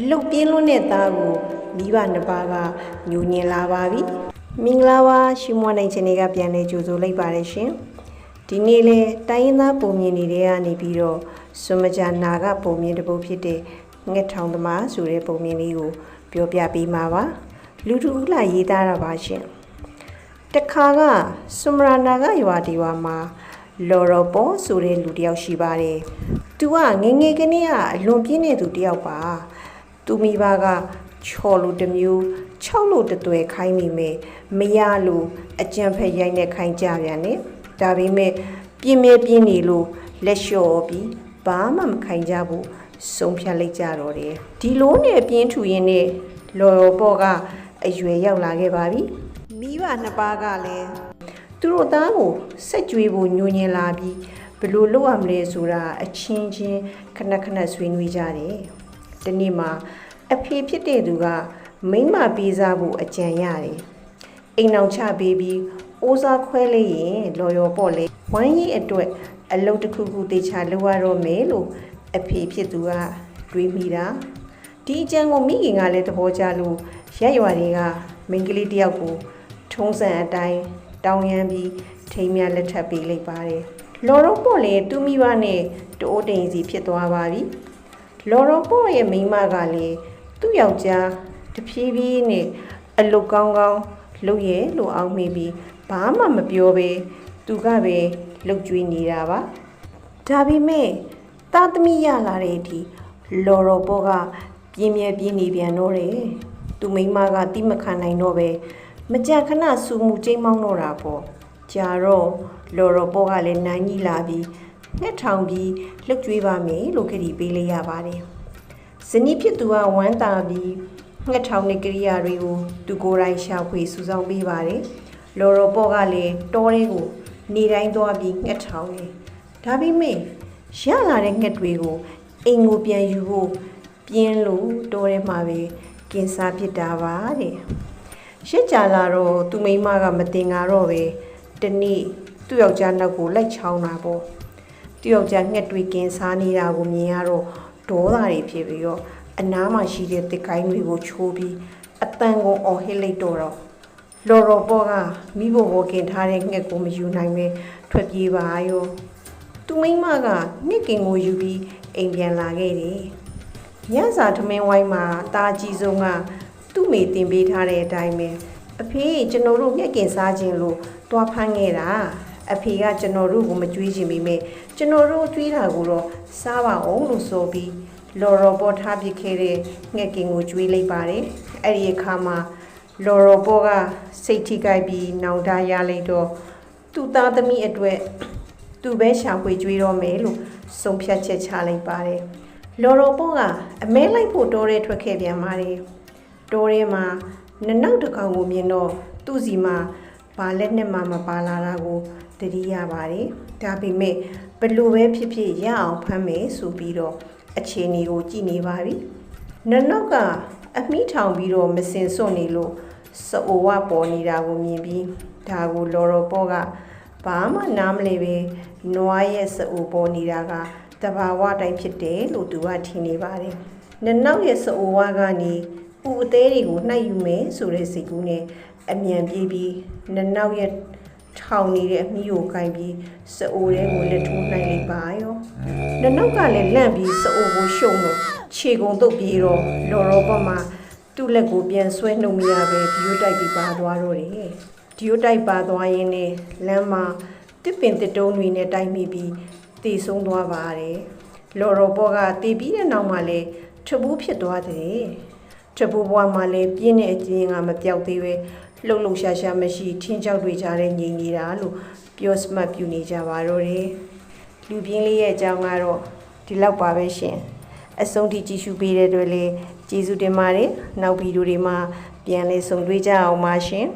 အလုတ်ပြင်းလွန်းတဲ့သားကိုမိဘနှစ်ပါးကညူညင်လာပါပြီမင်္ဂလာပါရှင်မွန်နိုင်ချင်းတွေကပြန်လဲကြိုဆိုလိုက်ပါတယ်ရှင်ဒီနေ့လဲတိုင်းရင်းသားပုံမြင်တွေကနေပြီးတော့စွန်မကြနာကပုံမြင်တစ်ပုဒ်ဖြစ်တဲ့ငှက်ထောင်သမားဆိုတဲ့ပုံမြင်လေးကိုပြောပြပေးမှာပါလူတူဦးလာရေးသားတာပါရှင်တခါကစွန်မရာနာကရွာဒီရွာမှာလော်ရော်ပေါ်ဆိုတဲ့လူတစ်ယောက်ရှိပါတယ်သူကငယ်ငယ်ကလေးကအလွန်ပြင်းတဲ့သူတစ်ယောက်ပါ သူမိဘကချော်လို့တစ်မျိုး6လို့တစ်သွယ်ခိုင်းမိမယ်မရလို့အကြံဖက်ရိုက်နဲ့ခိုင်းကြပြန်တယ်ဒါပေမဲ့ပြင်းမဲပြင်းနေလို့လက်လျှော့ပြီးဘာမှမခိုင်းကြဘူးဆုံးဖြတ်လိုက်ကြတော့တယ်ဒီလိုနဲ့ပြင်းထူရင်းနဲ့လော်ရော်ပေါ့ကအရွယ်ရောက်လာခဲ့ပါပြီမိဘနှစ်ပါးကလည်းသူတို့သားကိုစက်ကြွေးဖို့ညှို့ညင်လာပြီးဘယ်လိုလုပ်ရမလဲဆိုတာအချင်းချင်းခဏခဏဆွေးနွေးကြတယ် ဒီနေ့မှာအဖေဖြစ်တဲ့သူကမိမ့်မပေးစားဖို့အကြံရတယ်အိမ်အောင်ချပေးပြီးအိုးစားခွဲလိုက်ရင်လော်ရော်ပေါ့လေဝမ်းရည်အတွက်အလုပ်တစ်ခုခုတေချာလုပ်ရတော့မယ်လို့အဖေဖြစ်သူကတွေးမိတာဒီအကြံကိုမိခင်ကလည်းသဘောကျလို့ရက်ရွာတွေကမိန်းကလေးတယောက်ကိုထုံးစံအတိုင်းတောင်းရမ်းပြီးထိမ်းမြလက်ထပ်ပေးလိုက်ပါတယ်လော်ရော်ပေါ့လေသူ့မိဘနဲ့တိုးတိန်စီဖြစ်သွားပါပြီ လော်ရော်ပေါ့ရဲ့မိန်းမကလည်းသူ့ယောက်ျားတဖြည်းဖြည်းနဲ့အလုတ်ကောင်းကောင်းလုပ်ရဲ့လို့အောင်းမိပြီးဘာမှမပြောဘဲသူကပဲလှုပ်ကြွေးနေတာပါဒါပေမဲ့တာသမီရလာတဲ့အထိလော်ရော်ပေါ့ကပြင်းပြပြင်းနေပြန်တော့တယ်သူမိန်းမကတိမခံနိုင်တော့ပဲမကြခဏစူမှုချိန်မောင်းတော့တာပေါ့ကြာတော့လော်ရော်ပေါ့ကလည်းနိုင်ကြီးလာပြီး ငှက်ထောင်ပြီးလှုပ်ကြွေးပါမယ်လို့ခရီးပေးလိုက်ရပါတယ်။ဇနီးဖြစ်သူကဝမ်းသာပြီးငှက်ထောင်တဲ့ကိရိယာတွေကိုသူကိုယ်တိုင်ရှာဖွေစုဆောင်းပေးပါတယ်။လော်ရော်ပေါ့ကလည်းတောထဲကိုနေတိုင်းသွားပြီးငှက်ထောင်တယ်။ဒါပေမဲ့ရလာတဲ့ငှက်တွေကိုအိမ်ကိုပြန်ယူဖို့ပြင်းလို့တောထဲမှာပဲကင်စားဖြစ်တာပါတဲ့။ရှစ်ကြာလာတော့သူမိန်းမကမတင်ကားတော့ပဲတနေ့သူ့ယောက်ျားနောက်ကိုလိုက်ချောင်းတာပေါ့။ တယောက်ျားငှက်တွေကင်းစားနေတာကိုမြင်ရတော့ဒေါသတွေဖြစ်ပြီးတော့အနားမှာရှိတဲ့တစ်ကိုင်းတွေကိုချိုးပြီးအတန်ကုန်အော်ဟစ်လိုက်တော့တော့လော်ရော်ပေါ်ကမိဘဘောကင်ထားတဲ့ငှက်ကိုမယူနိုင်ပဲထွက်ပြေးပါရောသူမိမကငှက်ကင်ကိုယူပြီးအိမ်ပြန်လာခဲ့တယ်ညစာထမင်းဝိုင်းမှာตาကြီးဆုံးကသူ့မိတင်ပေးထားတဲ့အတိုင်းပဲအဖေကျွန်တော်တို့ငှက်ကင်စားခြင်းလို့တွားဖမ်းခဲ့တာ အဖေကကျွန်တော်တို့ကိုမကြွေးချင်ပေမဲ့ကျွန်တော်တို့ကြွေးတာကိုတော့စားပါအောင်လို့ဆိုပြီးလော်ရော်ပေါ်ထားပစ်ခဲ့တဲ့ငှက်ကင်ကိုကြွေးလိုက်ပါတယ်အဲ့ဒီအခါမှာလော်ရော်ပေါ်ကစိတ်ထိကြိုက်ပြီးနောင်တရလိုက်တော့သူ့သားသမီးအတွက်သူပဲရှာဖွေကြွေးတော့မယ်လို့ဆုံးဖြတ်ချက်ချလိုက်ပါတယ်လော်ရော်ပေါ်ကအမဲလိုက်ဖို့တိုးရဲထွက်ခဲ့ပြန်ပါတယ်တိုးရဲမှာနနောက်တစ်ကောင်ကိုမြင်တော့သူ့စီမှာဘာလက်နဲ့မှမပါလာတာကို တတိရပါတယ်ဒါပေမဲ့ဘယ်လိုပဲဖြစ်ဖြစ်ရအောင်ဖမ်းမယ်ဆိုပြီးတော့အခြေအနေကိုကြည်နေပါပြီနနောက်ကအမိထောင်ပြီးတော့မစင်စွန့်နေလို့စအိုဝပေါ်နေတာကိုမြင်ပြီးဒါကိုလော်ရော်ပေါ်ကဘာမှနားမလဲပဲနွားရဲ့စအိုပေါ်နေတာကတဘာဝတိုင်းဖြစ်တယ်လို့သူကထင်နေပါတယ်နနောက်ရဲ့စအိုဝကနေပူအသေးတွေကိုနှိုက်ယူမယ်ဆိုတဲ့စိတ်ကူးနဲ့အမြန်ပြေးပြီးနနောက်ရဲ့ ထောင်နေတဲ့အမိကိုကင်ပြီးစအိုတဲကိုလက်ထိုးနိုင်လိုက်ပါရောနနောက်ကလည်းလန့်ပြီးစအိုကိုရှုံလို့ခြေကုံတုတ်ပြေးတော့လော်ရောဘမှာသူ့လက်ကိုပြန်ဆွဲနှုတ်မရပဲဒီယိုတိုက်ပြီးပါသွားတော့တယ်ဒီယိုတိုက်ပါသွားရင်းနဲ့လမ်းမှာတစ်ပင်တစ်တုံးတွေနဲ့တိုက်မိပြီးတည်ဆုံးသွားပါတယ်လော်ရောဘောကတည်ပြီးတဲ့နောက်မှာလည်းထဘူးဖြစ်သွားတယ် တပူဘွားမှာလည်းပြင်းတဲ့အကျဉ်းကမပြောက်သေးပဲလှုပ်လှုပ်ရှားရှားမရှိထင်းကြောက်တွေကြားတဲ့ငြိမ်နေတာလို့ပြောစမှတ်ပြနေကြပါတော့တယ်လူပြင်းလေးရဲ့အကြောင်းကတော့ဒီလောက်ပါပဲရှင်အဆုံးထိကြည့်ရှုပေးတဲ့အတွက်လည်းကျေးဇူးတင်ပါတယ်နောက်ဗီဒီယိုတွေမှာပြန်လည်ဆုံတွေ့ကြအောင်ပါရှင်